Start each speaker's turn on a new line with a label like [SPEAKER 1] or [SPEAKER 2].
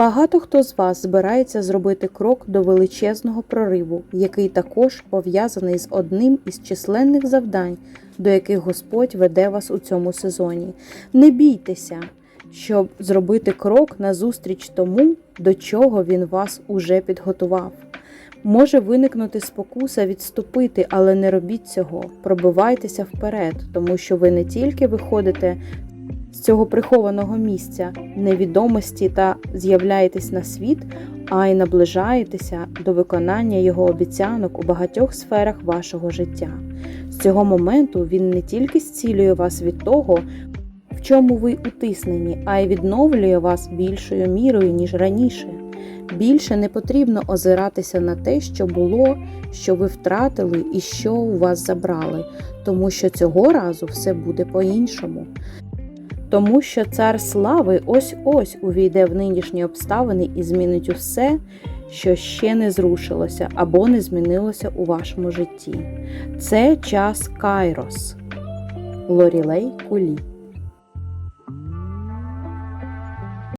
[SPEAKER 1] Багато хто з вас збирається зробити крок до величезного прориву, який також пов'язаний з одним із численних завдань, до яких Господь веде вас у цьому сезоні. Не бійтеся, щоб зробити крок назустріч тому, до чого він вас уже підготував. Може виникнути спокуса відступити, але не робіть цього. Пробивайтеся вперед, тому що ви не тільки виходите з цього прихованого місця невідомості та з'являєтесь на світ, а й наближаєтеся до виконання його обіцянок у багатьох сферах вашого життя. З цього моменту він не тільки зцілює вас від того, в чому ви утиснені, а й відновлює вас більшою мірою, ніж раніше. Більше не потрібно озиратися на те, що було, що ви втратили і що у вас забрали, тому що цього разу все буде по-іншому. Тому що цар слави ось-ось увійде в нинішні обставини і змінить усе, що ще не зрушилося або не змінилося у вашому житті. Це час Кайрос. Лорілей Кулі